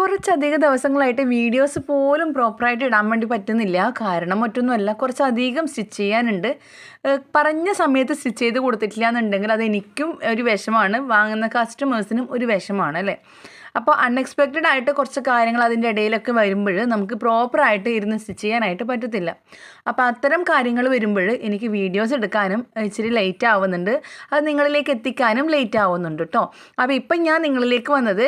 കുറച്ചധികം ദിവസങ്ങളായിട്ട് വീഡിയോസ് പോലും പ്രോപ്പറായിട്ട് ഇടാൻ വേണ്ടി പറ്റുന്നില്ല. കാരണം മറ്റൊന്നുമല്ല കുറച്ചധികം സ്റ്റിച്ച് ചെയ്യാനുണ്ട്. പറഞ്ഞ സമയത്ത് സ്റ്റിച്ച് ചെയ്ത് കൊടുത്തിട്ടില്ല എന്നുണ്ടെങ്കിൽ അത് എനിക്കും ഒരു വിഷമാണ് വാങ്ങുന്ന കസ്റ്റമേഴ്സിനും ഒരു വിഷമാണ് അല്ലേ? അപ്പോൾ അൺഎക്സ്പെക്റ്റഡ് ആയിട്ട് കുറച്ച് കാര്യങ്ങൾ അതിന്റെ ഇടയിലൊക്കെ വരുമ്പോൾ നമുക്ക് പ്രോപ്പറായിട്ട് ഇരുന്ന് സ്റ്റിച്ച് ചെയ്യാനായിട്ട് പറ്റത്തില്ല. അപ്പോൾ അത്തരം കാര്യങ്ങൾ വരുമ്പോൾ എനിക്ക് വീഡിയോസ് എടുക്കാനും ഇച്ചിരി ലേറ്റ് ആവുന്നുണ്ട്. അത് നിങ്ങളിലേക്ക് എത്തിക്കാനും ലേറ്റ് ആവുന്നുണ്ട് കേട്ടോ. അപ്പോൾ ഇപ്പം ഞാൻ നിങ്ങളിലേക്ക് വന്നത്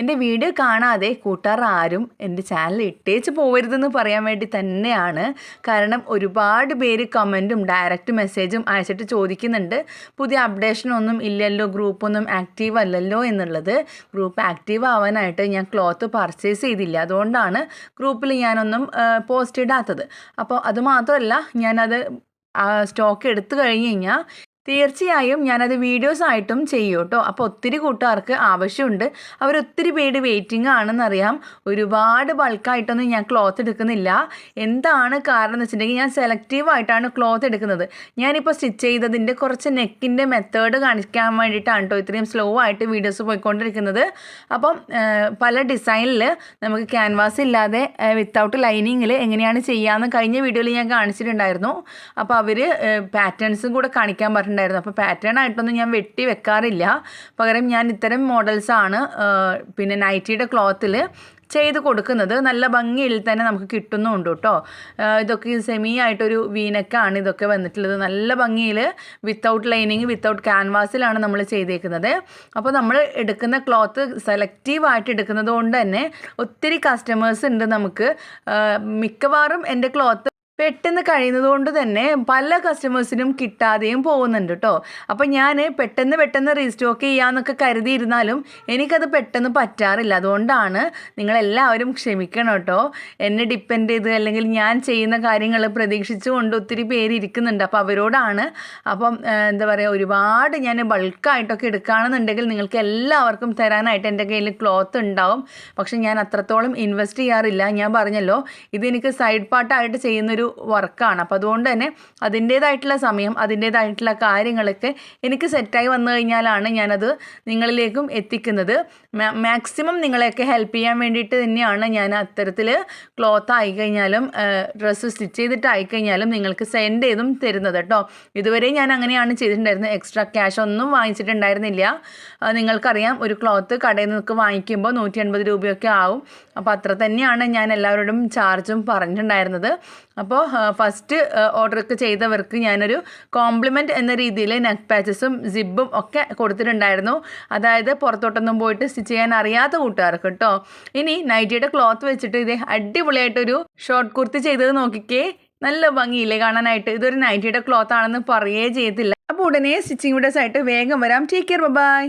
എന്റെ വീഡിയോ കാണാതെ കൂട്ടുകാർ ആരും എന്റെ ചാനൽ ഇട്ടേച്ച് പോകരുതെന്ന് പറയാൻ വേണ്ടി തന്നെയാണ്. കാരണം ഒരുപാട് പേര് കമന്റും ഡയറക്റ്റ് മെസ്സേജും അയച്ചിട്ട് ചോദിക്കുന്നുണ്ട്. പുതിയ അപ്ഡേഷനൊന്നും ഇല്ലല്ലോ ഗ്രൂപ്പൊന്നും ആക്റ്റീവ് അല്ലല്ലോ എന്നുള്ളത്. ഗ്രൂപ്പ് ആക്റ്റീവ് ആവാനായിട്ട് ഞാൻ ക്ലോത്ത് പർച്ചേസ് ചെയ്തില്ല. അതുകൊണ്ടാണ് ഗ്രൂപ്പിൽ ഞാനൊന്നും പോസ്റ്റ് ഇടാത്തത്. അപ്പോൾ അതുമാത്രമല്ല ഞാനത് സ്റ്റോക്ക് എടുത്തു കഴിഞ്ഞ് കഴിഞ്ഞാൽ തീർച്ചയായും ഞാനത് വീഡിയോസ് ആയിട്ടും ചെയ്യും കേട്ടോ അപ്പോൾ ഒത്തിരി കൂട്ടുകാർക്ക് ആവശ്യമുണ്ട്. അവർ ഒത്തിരി പേര് വെയിറ്റിംഗ് ആണെന്നറിയാം. ഒരുപാട് ബൾക്കായിട്ടൊന്നും ഞാൻ ക്ലോത്ത് എടുക്കുന്നില്ല. എന്താണ് കാരണം എന്ന് വെച്ചിട്ടുണ്ടെങ്കിൽ ഞാൻ സെലക്റ്റീവായിട്ടാണ് ക്ലോത്ത് എടുക്കുന്നത്. ഞാനിപ്പോൾ സ്റ്റിച്ച് ചെയ്തതിന്റെ കുറച്ച് നെക്കിന്റെ മെത്തേഡ് കാണിക്കാൻ വേണ്ടിയിട്ടാണ് കേട്ടോ ഇത്രയും സ്ലോ ആയിട്ട് വീഡിയോസ് പോയിക്കൊണ്ടിരിക്കുന്നത്. അപ്പം പല ഡിസൈനിൽ നമുക്ക് ക്യാൻവാസ് ഇല്ലാതെ വിത്തൗട്ട് ലൈനിങ്ങിൽ എങ്ങനെയാണ് ചെയ്യാമെന്ന് കഴിഞ്ഞ വീഡിയോയിൽ ഞാൻ കാണിച്ചിട്ടുണ്ടായിരുന്നു. അപ്പോൾ അവർ പാറ്റേൺസും കൂടെ കാണിക്കാൻ പറഞ്ഞിട്ടുണ്ടായിരുന്നു അപ്പോൾ പാറ്റേൺ ആയിട്ടൊന്നും ഞാൻ വെട്ടി വെക്കാറില്ല. പകരം ഞാൻ ഇത്തരം മോഡൽസാണ് പിന്നെ നൈറ്റിയുടെ ക്ലോത്തിൽ ചെയ്ത് കൊടുക്കുന്നത്. നല്ല ഭംഗിയിൽ തന്നെ നമുക്ക് കിട്ടുന്നുണ്ട് കേട്ടോ. ഇതൊക്കെ സെമി ആയിട്ടൊരു വീനക്കാണ് ഇതൊക്കെ വന്നിട്ടുള്ളത്. നല്ല ഭംഗിയിൽ വിത്തൗട്ട് ലൈനിങ് വിത്തൗട്ട് ക്യാൻവാസിലാണ് നമ്മൾ ചെയ്തേക്കുന്നത്. അപ്പോൾ നമ്മൾ എടുക്കുന്ന ക്ലോത്ത് സെലക്റ്റീവ് ആയിട്ട് എടുക്കുന്നത് കൊണ്ട് തന്നെ ഒത്തിരി കസ്റ്റമേഴ്സ് ഉണ്ട് നമുക്ക്. മിക്കവാറും എന്റെ ക്ലോത്ത് പെട്ടെന്ന് കഴിയുന്നത് കൊണ്ട് തന്നെ പല കസ്റ്റമേഴ്സിനും കിട്ടാതെയും പോകുന്നുണ്ട് കേട്ടോ അപ്പോൾ ഞാൻ പെട്ടെന്ന് പെട്ടെന്ന് റീസ്റ്റോക്ക് ചെയ്യാമെന്നൊക്കെ കരുതിയിരുന്നാലും എനിക്കത് പെട്ടെന്ന് പറ്റാറില്ല. അതുകൊണ്ടാണ് നിങ്ങളെല്ലാവരും ക്ഷമിക്കണം കേട്ടോ എന്നെ ഡിപ്പെൻഡ് ചെയ്ത് അല്ലെങ്കിൽ ഞാൻ ചെയ്യുന്ന കാര്യങ്ങൾ പ്രതീക്ഷിച്ചുകൊണ്ട് ഒത്തിരി പേര് ഇരിക്കുന്നുണ്ട്. അപ്പോൾ അവരോടാണ് അപ്പം എന്താ പറയുക ഒരുപാട് ഞാൻ ബൾക്കായിട്ടൊക്കെ എടുക്കുകയാണെന്നുണ്ടെങ്കിൽ നിങ്ങൾക്ക് എല്ലാവർക്കും തരാനായിട്ട് എന്റെ കയ്യിൽ ക്ലോത്ത് ഉണ്ടാവും. പക്ഷെ ഞാൻ അത്രത്തോളം ഇൻവെസ്റ്റ് ചെയ്യാറില്ല. ഞാൻ പറഞ്ഞല്ലോ ഇത് എനിക്ക് സൈഡ് പാർട്ടായിട്ട് ചെയ്യുന്നൊരു വർക്കാണ് അപ്പോൾ അതുകൊണ്ട് തന്നെ അതിന്റേതായിട്ടുള്ള സമയം അതിന്റേതായിട്ടുള്ള കാര്യങ്ങളൊക്കെ എനിക്ക് സെറ്റായി വന്നു കഴിഞ്ഞാലാണ് ഞാനത് നിങ്ങളിലേക്കും എത്തിക്കുന്നത്. മാക്സിമം നിങ്ങളെയൊക്കെ ഹെൽപ്പ് ചെയ്യാൻ വേണ്ടിയിട്ട് തന്നെയാണ് ഞാൻ അത്തരത്തിൽ ക്ലോത്ത് ആയിക്കഴിഞ്ഞാലും ഡ്രസ്സ് സ്റ്റിച്ച് ചെയ്തിട്ട് ആയിക്കഴിഞ്ഞാലും നിങ്ങൾക്ക് സെൻഡ് ചെയ്തും തരുന്നത് കേട്ടോ ഇതുവരെ ഞാൻ അങ്ങനെയാണ് ചെയ്തിട്ടുണ്ടായിരുന്നത്. എക്സ്ട്രാ ക്യാഷ് ഒന്നും വാങ്ങിച്ചിട്ടുണ്ടായിരുന്നില്ല. നിങ്ങൾക്കറിയാം ഒരു ക്ലോത്ത് കടയിൽ നിന്നൊക്കെ വാങ്ങിക്കുമ്പോൾ നൂറ്റി അൻപത് രൂപയൊക്കെ ആവും. അപ്പോൾ അത്ര തന്നെയാണ് ഞാൻ എല്ലാവരോടും ചാർജും പറഞ്ഞിട്ടുണ്ടായിരുന്നത്. അപ്പോൾ ഫസ്റ്റ് ഒക്കെ ചെയ്തവർക്ക് ഞാനൊരു കോംപ്ലിമെന്റ് എന്ന രീതിയിൽ നെക്ക് പാച്ചസും സിബും ഒക്കെ കൊടുത്തിട്ടുണ്ടായിരുന്നു. അതായത് പുറത്തോട്ടൊന്നും പോയിട്ട് സ്റ്റിച്ച് ചെയ്യാൻ അറിയാത്ത കൂട്ടുകാർക്ക് കേട്ടോ ഇനി നൈറ്റിയുടെ ക്ലോത്ത് വെച്ചിട്ട് ഇതേ അടിപൊളിയായിട്ടൊരു ഷോർട്ട് കുർത്തി ചെയ്തത് നോക്കിക്കേ. നല്ല ഭംഗിയില്ലേ കാണാനായിട്ട്. ഇതൊരു നൈറ്റിയുടെ ക്ലോത്ത് ആണെന്ന് പറയേ ചെയ്തില്ല അപ്പോൾ ഉടനെ സ്റ്റിച്ചിങ് വീഡിയോസ് ആയിട്ട് വേഗം വരാം. Take care bye